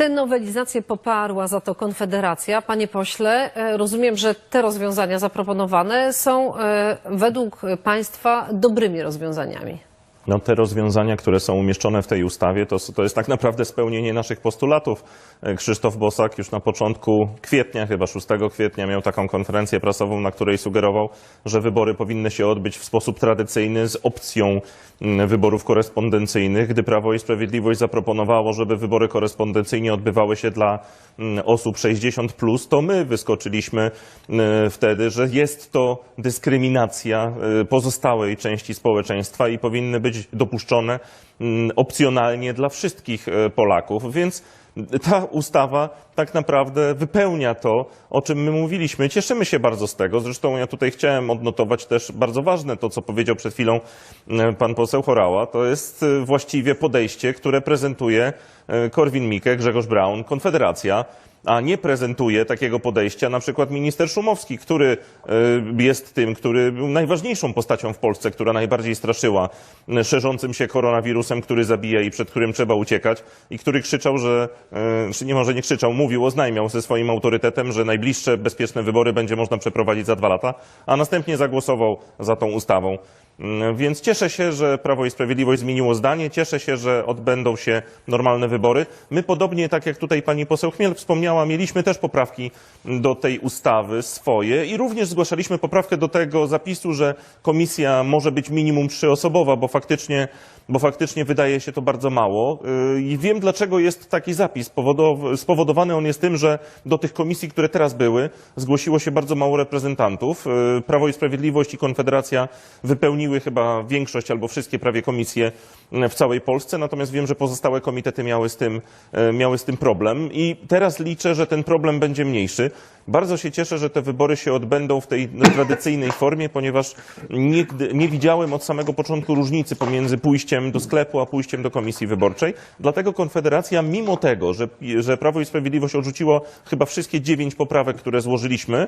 Tę nowelizację poparła za to Konfederacja. Panie pośle, e, rozumiem, że te rozwiązania zaproponowane są e, według Państwa dobrymi rozwiązaniami. No, te rozwiązania, które są umieszczone w tej ustawie, to, to jest tak naprawdę spełnienie naszych postulatów. E, Krzysztof Bosak już na początku kwietnia, chyba 6 kwietnia, miał taką konferencję prasową, na której sugerował, że wybory powinny się odbyć w sposób tradycyjny z opcją wyborów korespondencyjnych. Gdy Prawo i Sprawiedliwość zaproponowało, żeby wybory korespondencyjnie odbywały się dla osób 60, plus, to my wyskoczyliśmy wtedy, że jest to dyskryminacja y, pozostałej części społeczeństwa i powinny być dopuszczone mm, opcjonalnie dla wszystkich y, Polaków. Więc ta ustawa tak naprawdę wypełnia to, o czym my mówiliśmy. Cieszymy się bardzo z tego. Zresztą ja tutaj chciałem odnotować też bardzo ważne to, co powiedział przed chwilą y, pan poseł Chorała. To jest y, właściwie podejście, które prezentuje y, Korwin-Mikke, Grzegorz Braun, Konfederacja a nie prezentuje takiego podejścia na przykład minister Szumowski, który y, jest tym, który był najważniejszą postacią w Polsce, która najbardziej straszyła y, szerzącym się koronawirusem, który zabija i przed którym trzeba uciekać i który krzyczał, że, y, czy nie może nie krzyczał, mówił, oznajmiał ze swoim autorytetem, że najbliższe bezpieczne wybory będzie można przeprowadzić za dwa lata, a następnie zagłosował za tą ustawą. Mm, Więc cieszę się, że Prawo i Sprawiedliwość zmieniło zdanie. Cieszę się, że odbędą się normalne wybory. My podobnie, tak jak tutaj pani poseł Chmiel wspomniała, mieliśmy też poprawki do tej ustawy swoje i również zgłaszaliśmy poprawkę do tego zapisu, że komisja może być minimum trzyosobowa, bo faktycznie, bo faktycznie wydaje się to bardzo mało. Yy, I wiem, dlaczego jest taki zapis. Powodow- Spowodowany on jest tym, że do tych komisji, które teraz były, zgłosiło się bardzo mało reprezentantów. Yy, Prawo i Sprawiedliwość i Konfederacja wypełniły chyba większość albo wszystkie prawie komisje mm, w całej Polsce, natomiast wiem, że pozostałe komitety miały z tym, miały z tym problem i teraz liczę, że ten problem będzie mniejszy. Bardzo się cieszę, że te wybory się odbędą w tej tradycyjnej formie, ponieważ nigdy, nie widziałem od samego początku różnicy pomiędzy pójściem do sklepu, a pójściem do komisji wyborczej. Dlatego Konfederacja, mimo tego, że, że Prawo i Sprawiedliwość odrzuciło chyba wszystkie dziewięć poprawek, które złożyliśmy,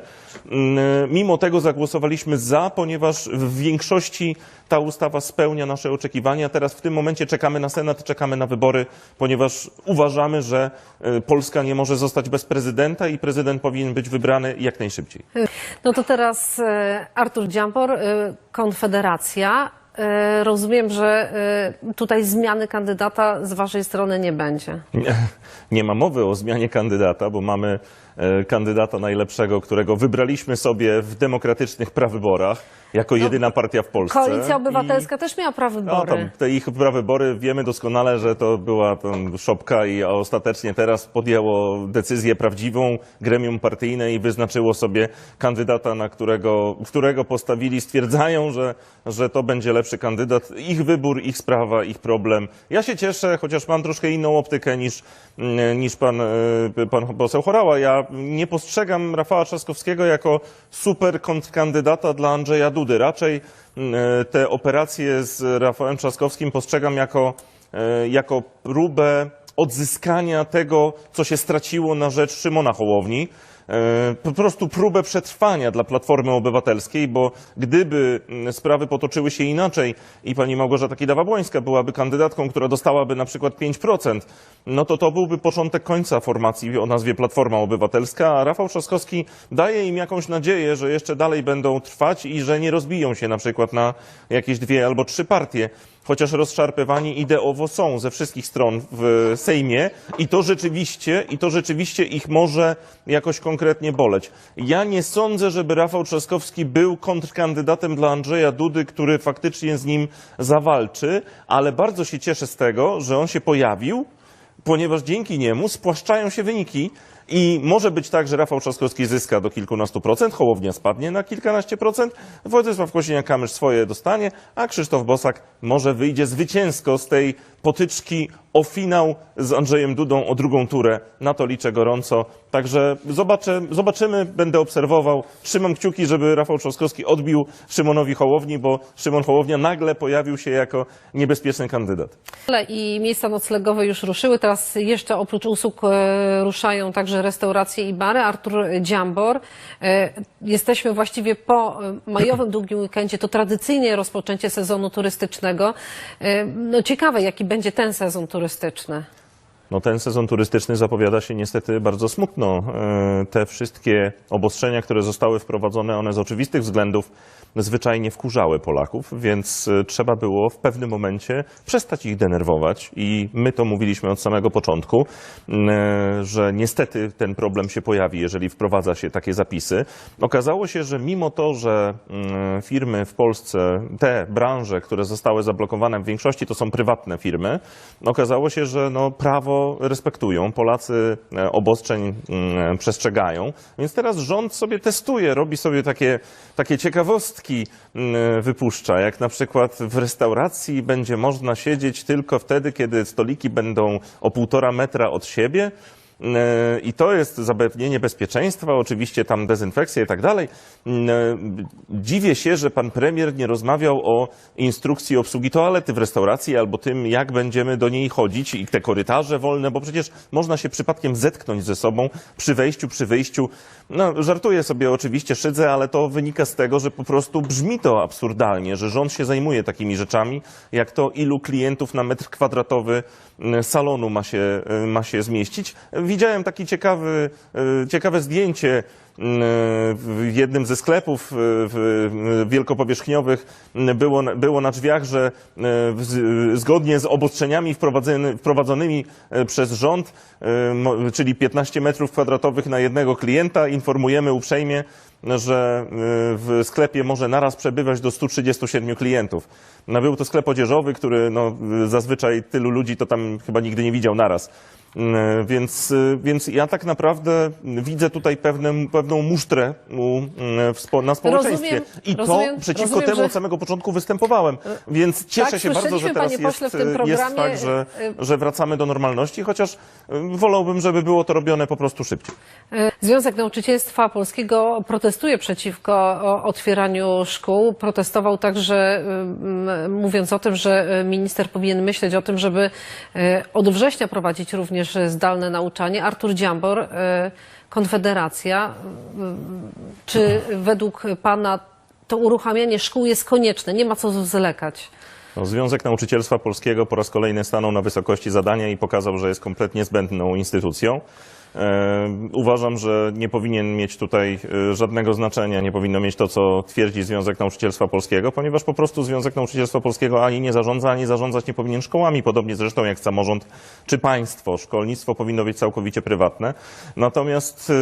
mm, mimo tego zagłosowaliśmy za, ponieważ w większości ta ustawa spełnia nasze oczekiwania. Teraz w tym momencie czekamy na Senat, czekamy na wybory, ponieważ uważamy, że y, Polska nie może zostać bez prezydenta i prezydent powinien być wybrany jak najszybciej. No to teraz e, Artur Dziambor, e, Konfederacja. E, Rozumiem, że e, tutaj zmiany kandydata z Waszej strony nie będzie. Nie, nie ma mowy o zmianie kandydata, bo mamy e, kandydata najlepszego, którego wybraliśmy sobie w demokratycznych prawyborach jako jedyna partia w Polsce. Koalicja I- Obywatelska też miała No, prawybory. tam, te ich prawybory wiemy doskonale, że to była tam szopka i ostatecznie teraz podjęło decyzję prawdziwą gremium partyjne i wyznaczyło sobie kandydata, na którego, którego postawili, stwierdzają, że, że to będzie lepszy kandydat. Ich wybór, ich sprawa, ich problem. Ja się cieszę, chociaż mam troszkę inną optykę niż, mm, niż pan, e, pan poseł Chorała. Ja nie postrzegam Rafała Trzaskowskiego jako super kontrkandydata dla Andrzeja Dudy. Raczej mm, e, te operacje z Rafałem Trzaskowskim postrzegam jako, e, jako próbę odzyskania tego, co się straciło na rzecz Szymona Hołowni. E, Po prostu próbę przetrwania dla Platformy Obywatelskiej, bo gdyby mm, sprawy potoczyły się inaczej i pani Małgorzata Kidawa-Błońska byłaby kandydatką, która dostałaby na przykład 5%, no to to byłby początek końca formacji o nazwie Platforma Obywatelska, a Rafał Trzaskowski daje im jakąś nadzieję, że jeszcze dalej będą trwać i że nie rozbiją się na przykład na jakieś dwie albo trzy partie. Chociaż rozszarpywani ideowo są ze wszystkich stron w Sejmie i to rzeczywiście, i to rzeczywiście ich może jakoś konkretnie boleć. Ja nie sądzę, żeby Rafał Trzaskowski był kontrkandydatem dla Andrzeja Dudy, który faktycznie z nim zawalczy, ale bardzo się cieszę z tego, że on się pojawił, ponieważ dzięki niemu spłaszczają się wyniki i może być tak, że Rafał Trzaskowski zyska do kilkunastu procent, Hołownia spadnie na kilkanaście procent, Władysław Kosiniak-Kamysz swoje dostanie, a Krzysztof Bosak może wyjdzie zwycięsko z tej potyczki o finał z Andrzejem Dudą o drugą turę. Na to liczę gorąco. Także zobaczę, zobaczymy, będę obserwował. Trzymam kciuki, żeby Rafał Trzaskowski odbił Szymonowi Hołowni, bo Szymon Hołownia nagle pojawił się jako niebezpieczny kandydat. I miejsca noclegowe już ruszyły. Teraz jeszcze oprócz usług e, ruszają także restauracje i bary. Artur Dziambor. E, Jesteśmy właściwie po majowym długim weekendzie. To tradycyjnie rozpoczęcie sezonu turystycznego. E, No ciekawe, jaki będzie ten sezon turystyczny. no ten sezon turystyczny zapowiada się niestety bardzo smutno. E, Te wszystkie obostrzenia, które zostały wprowadzone, one z oczywistych względów zwyczajnie wkurzały Polaków, więc e, trzeba było w pewnym momencie przestać ich denerwować i my to mówiliśmy od samego początku, m, e, że niestety ten problem się pojawi, jeżeli wprowadza się takie zapisy. Okazało się, że mimo to, że mm, firmy w Polsce, te branże, które zostały zablokowane w większości to są prywatne firmy, okazało się, że no, prawo respektują, Polacy e, obostrzeń mm, przestrzegają, więc teraz rząd sobie testuje, robi sobie takie, takie ciekawostki, mm, wypuszcza, jak na przykład w restauracji będzie można siedzieć tylko wtedy, kiedy stoliki będą o półtora metra od siebie, E, I to jest zapewnienie bezpieczeństwa, oczywiście tam dezynfekcja i tak dalej. E, Dziwię się, że pan premier nie rozmawiał o instrukcji obsługi toalety w restauracji albo tym, jak będziemy do niej chodzić i te korytarze wolne, bo przecież można się przypadkiem zetknąć ze sobą przy wejściu, przy wyjściu. No, żartuję sobie oczywiście, szydzę, ale to wynika z tego, że po prostu brzmi to absurdalnie, że rząd się zajmuje takimi rzeczami, jak to ilu klientów na metr kwadratowy m, salonu ma się, y, ma się zmieścić. Widziałem takie ciekawy, y, ciekawe zdjęcie w jednym ze sklepów wielkopowierzchniowych było, było na drzwiach, że z- zgodnie z obostrzeniami wprowadzony- wprowadzonymi y, przez rząd, mo- czyli 15 metrów kwadratowych na jednego klienta, informujemy uprzejmie, że w sklepie może naraz przebywać do 137 klientów. No, był to sklep odzieżowy, który no, zazwyczaj tylu ludzi to tam chyba nigdy nie widział naraz. Mm, Więc, y, więc ja tak naprawdę widzę tutaj pewne, pewną musztrę spo, na społeczeństwie. Rozumiem, I to rozumiem, przeciwko rozumiem, temu od samego początku występowałem. Więc cieszę tak, się bardzo, że teraz jest, y, jest programie, tak, że, że wracamy do normalności, chociaż wolałbym, żeby było to robione po prostu szybciej. Związek Nauczycielstwa Polskiego protestuje przeciwko otwieraniu szkół. Protestował także mówiąc o tym, że minister powinien myśleć o tym, żeby od września prowadzić również zdalne nauczanie. Artur Dziambor, y, Konfederacja. y, Czy według pana to uruchamianie szkół jest konieczne? Nie ma co zwlekać. No, Związek Nauczycielstwa Polskiego po raz kolejny stanął na wysokości zadania i pokazał, że jest kompletnie zbędną instytucją. Uważam, że nie powinien mieć tutaj e, żadnego znaczenia, nie powinno mieć to, co twierdzi Związek Nauczycielstwa Polskiego, ponieważ po prostu Związek Nauczycielstwa Polskiego ani nie zarządza, ani zarządzać nie powinien szkołami, podobnie zresztą jak samorząd czy państwo. Szkolnictwo powinno być całkowicie prywatne. Natomiast, e,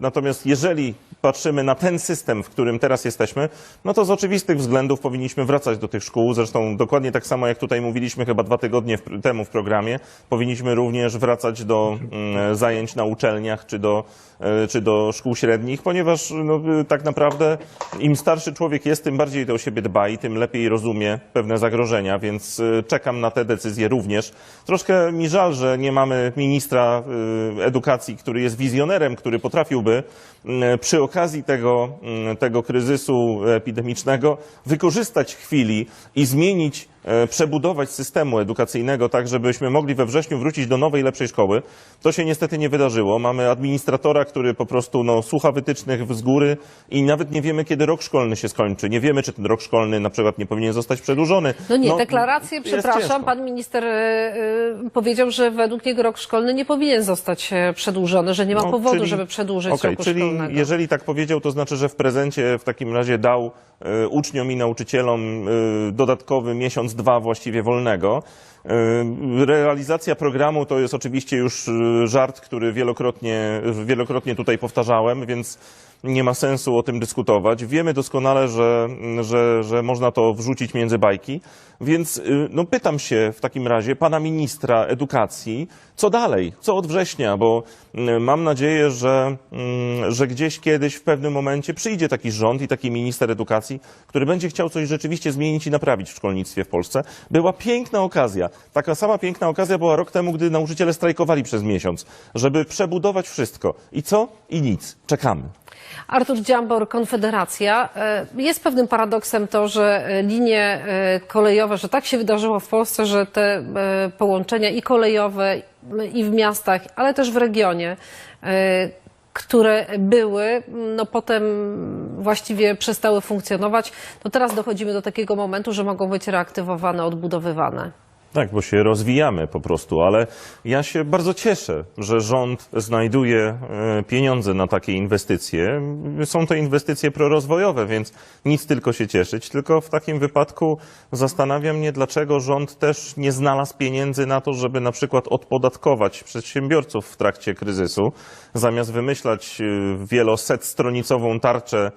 natomiast jeżeli patrzymy na ten system, w którym teraz jesteśmy, no to z oczywistych względów powinniśmy wracać do tych szkół. Zresztą dokładnie tak samo, jak tutaj mówiliśmy chyba dwa tygodnie temu w programie, powinniśmy również wracać do mm, zajęć na uczelniach czy do, e, czy do szkół średnich, ponieważ no, y, tak naprawdę im starszy człowiek jest, tym bardziej o siebie dba i tym lepiej rozumie pewne zagrożenia, więc y, czekam na te decyzje również. Troszkę mi żal, że nie mamy ministra edukacji, który jest wizjonerem, który potrafiłby przy okazji tego, tego kryzysu epidemicznego wykorzystać chwili i zmienić, e, przebudować systemu edukacyjnego tak, żebyśmy mogli we wrześniu wrócić do nowej, lepszej szkoły. To się niestety nie wydarzyło. Mamy administratora, który po prostu no, słucha wytycznych z góry i nawet nie wiemy, kiedy rok szkolny się skończy. Nie wiemy, czy ten rok szkolny na przykład nie powinien zostać przedłużony. No nie, deklaracje, jest przepraszam, ciężko. pan minister y, y, powiedział, że według niego rok szkolny nie powinien zostać e, przedłużony, że nie ma No, powodu, czyli- żeby przedłużyć Okej, roku czyli szkolnego. jeżeli tak powiedział, to znaczy, że w prezencie w takim razie dał e, uczniom i nauczycielom e, dodatkowy miesiąc, dwa właściwie wolnego. E, Realizacja programu to jest oczywiście już e, żart, który wielokrotnie, wielokrotnie tutaj powtarzałem, więc nie ma sensu o tym dyskutować. Wiemy doskonale, że, że, że można to wrzucić między bajki, więc y, no, pytam się w takim razie pana ministra edukacji, co dalej, co od września, bo y, mam nadzieję, że, mm, że gdzieś kiedyś w pewnym momencie przyjdzie taki rząd i taki minister edukacji, który będzie chciał coś rzeczywiście zmienić i naprawić w szkolnictwie w Polsce. Była piękna okazja. Taka sama piękna okazja była rok temu, gdy nauczyciele strajkowali przez miesiąc, żeby przebudować wszystko. I co? I nic. Czekamy. Artur Dziambor, Konfederacja. E, Jest pewnym paradoksem to, że e, linie e, kolejowe, że tak się wydarzyło w Polsce, że te połączenia i kolejowe, i w miastach, ale też w regionie, które były, no potem właściwie przestały funkcjonować. No teraz dochodzimy do takiego momentu, że mogą być reaktywowane, odbudowywane. Tak, bo się rozwijamy po prostu, ale ja się bardzo cieszę, że rząd znajduje e, pieniądze na takie inwestycje. Są to inwestycje prorozwojowe, więc nic tylko się cieszyć. Tylko w takim wypadku zastanawia mnie, dlaczego rząd też nie znalazł pieniędzy na to, żeby na przykład odpodatkować przedsiębiorców w trakcie kryzysu, zamiast wymyślać e, wielosettronicową tarczę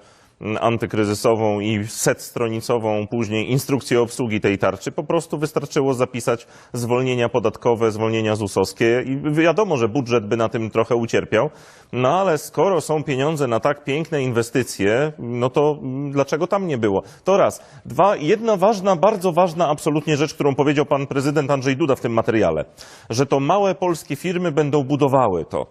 antykryzysową i setstronicową później instrukcję obsługi tej tarczy, po prostu wystarczyło zapisać zwolnienia podatkowe, zwolnienia ZUS-owskie i wiadomo, że budżet by na tym trochę ucierpiał, no ale skoro są pieniądze na tak piękne inwestycje, no to dlaczego tam nie było? To raz. Dwa, jedna ważna, bardzo ważna absolutnie rzecz, którą powiedział pan prezydent Andrzej Duda w tym materiale, że to małe polskie firmy będą budowały to.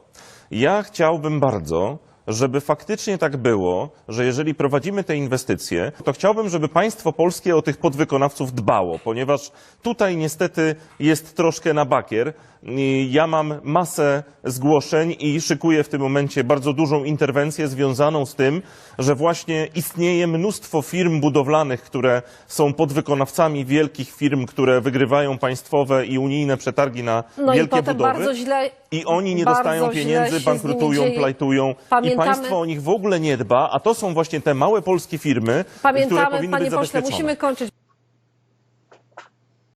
Ja chciałbym bardzo, żeby faktycznie tak było, że jeżeli prowadzimy te inwestycje, to chciałbym, żeby państwo polskie o tych podwykonawców dbało, ponieważ tutaj niestety jest troszkę na bakier. I Ja mam masę zgłoszeń i szykuję w tym momencie bardzo dużą interwencję związaną z tym, że właśnie istnieje mnóstwo firm budowlanych, które są podwykonawcami wielkich firm, które wygrywają państwowe i unijne przetargi na No i wielkie potem budowy. bardzo źle. I oni nie dostają pieniędzy, bankrutują, plajtują Pamiętamy- i państwo o nich w ogóle nie dba, a to są właśnie te małe polskie firmy, które Pamiętamy, powinny panie być pośle, musimy kończyć.